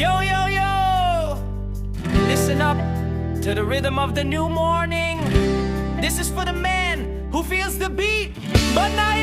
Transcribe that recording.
Yo, yo, yo! Listen up to the rhythm of the new morning. This is for the man who feels the beat, but not